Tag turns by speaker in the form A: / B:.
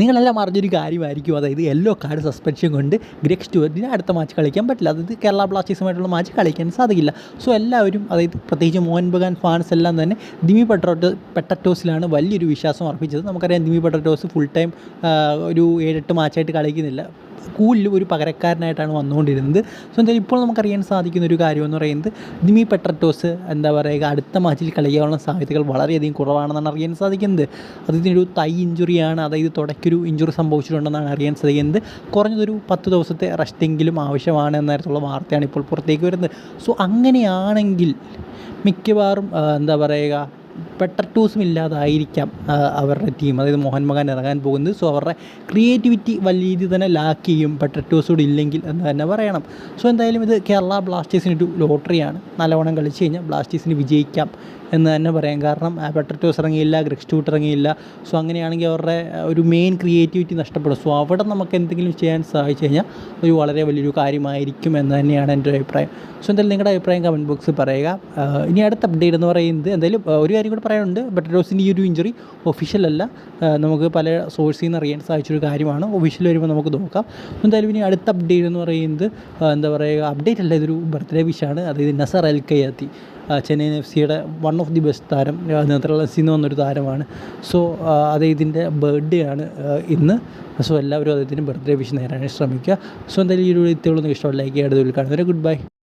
A: നിങ്ങളെല്ലാം അറിഞ്ഞൊരു കാര്യമായിരിക്കും. അതായത് യെല്ലോ കാർഡ് സസ്പെൻഷൻ കൊണ്ട് ഗ്രേക്ക് സ്റ്റുവർട്ടിന് അടുത്ത മാച്ച് കളിക്കാൻ പറ്റില്ല. അതായത് കേരള ബ്ലാസ്റ്റേഴ്സുമായിട്ടുള്ള മാച്ച് കളിക്കാൻ സാധിക്കില്ല. സോ എല്ലാവരും അതായത് പ്രത്യേകിച്ച് മോഹൻ ബഗാൻ ഫാൻസ് എല്ലാം തന്നെ ദിമി പെട്രോട്ട് പെട്ടറ്റോസിലാണ് വലിയൊരു വിശ്വാസം അർപ്പിച്ചത്. നമുക്കറിയാം ദിമി പെട്ടറ്റോസ് ഫുൾ ടൈം ഒരു ഏഴെട്ട് മാച്ചായിട്ട് കളിക്കുന്നില്ല. കൂലിൽ ഒരു പകരക്കാരനായിട്ടാണ് വന്നുകൊണ്ടിരുന്നത്. സോ എന്താ ഇപ്പോൾ നമുക്കറിയാൻ സാധിക്കുന്ന ഒരു കാര്യം എന്ന് പറയുന്നത് ദിമി പെട്രറ്റോസ് എന്താ പറയുക അടുത്ത മാച്ചിൽ കളിക്കാനുള്ള സാധ്യതകൾ വളരെയധികം കുറവാണെന്നാണ് അറിയാൻ സാധിക്കുന്നത്. അത് തൈ ഇഞ്ചുറിയാണ് അതായത് തുടക്കൊരു ഇഞ്ചുറി സംഭവിച്ചിട്ടുണ്ടെന്നാണ് അറിയാൻ സാധിക്കുന്നത്. കുറഞ്ഞതൊരു പത്ത് ദിവസത്തെ റെസ്റ്റെങ്കിലും ആവശ്യമാണ് എന്ന തരത്തിലുള്ള വാർത്തയാണ് ഇപ്പോൾ പുറത്തേക്ക് വരുന്നത്. സോ അങ്ങനെയാണെങ്കിൽ മിക്കവാറും എന്താ പറയുക പെട്ടർട്ടൂസും ഇല്ലാതായിരിക്കാം ആ, അവരുടെ ടീം അതായത് മോഹൻ മകൻ ഇറങ്ങാൻ പോകുന്നത്. സോ അവരുടെ ക്രിയേറ്റിവിറ്റി വലിയ രീതിയിൽ തന്നെ ലാക്ക് ചെയ്യും. പെട്ടർ ടൂസ് കൂടി ഇല്ലെങ്കിൽ എന്ന് തന്നെ പറയണം. സോ എന്തായാലും ഇത് കേരള ബ്ലാസ്റ്റേഴ്സിനൊരു ലോട്ടറിയാണ്. നല്ലവണ്ണം കളിച്ച് കഴിഞ്ഞാൽ ബ്ലാസ്റ്റേഴ്സിന് വിജയിക്കാം എന്ന് തന്നെ പറയാം. കാരണം പെട്ടർ ടൂസ് ഇറങ്ങിയില്ല ഗ്രിക്സ്റ്റൂട്ട് ഇറങ്ങിയില്ല. സോ അങ്ങനെയാണെങ്കിൽ അവരുടെ ഒരു മെയിൻ ക്രിയേറ്റിവിറ്റി നഷ്ടപ്പെടും. സോ അവിടെ നമുക്ക് എന്തെങ്കിലും ചെയ്യാൻ സാധിച്ചു കഴിഞ്ഞാൽ ഒരു വളരെ വലിയൊരു കാര്യമായിരിക്കും എന്ന് തന്നെയാണ് എന്റെ ഒരു അഭിപ്രായം. സോ എന്തായാലും നിങ്ങളുടെ അഭിപ്രായം കമന്റ് ബോക്സിൽ പറയുക. ഇനി അടുത്ത അപ്ഡേറ്റ് എന്ന് പറയുന്നത് എന്തായാലും ഒരു കാര്യം കൂടി പറയാനുണ്ട് ബെറ്ററോസിന്റെ ഈ ഒരു ഇഞ്ചുറി ഒഫീഷ്യലല്ല നമുക്ക് പല സോഴ്സിൽ നിന്ന് അറിയാൻ സാധിച്ചൊരു കാര്യമാണ്. ഒഫീഷ്യൽ വരുമ്പോൾ നമുക്ക് നോക്കാം. എന്തായാലും ഇനി അടുത്ത അപ്ഡേറ്റ് എന്ന് പറയുന്നത് എന്താ പറയുക അപ്ഡേറ്റ് അല്ല ഇതൊരു ബർത്ത്ഡേ വിഷാണ് അതായത് Nasser Al Khayati Chennaiyin F സിയുടെ വൺ ഓഫ് ദി ബെസ്റ്റ് താരം നെതർലൻഡ്സിൽ നിന്ന് വന്നൊരു താരമാണ്. സോ അത് ഇതിന്റെ ബർത്ത്ഡേ ആണ് ഇന്ന്. സോ എല്ലാവരും അദ്ദേഹത്തിന്റെ ബർത്ത്ഡേ വിഷ് നേരാൻ ശ്രമിക്കുക. സോ എന്തായാലും ഈ ഒരു വ്യക്തികളൊന്നും ഇഷ്ടമല്ല ലൈക്ക് ചെയ്യാതെ കാണുന്നവരെ ഗുഡ് ബൈ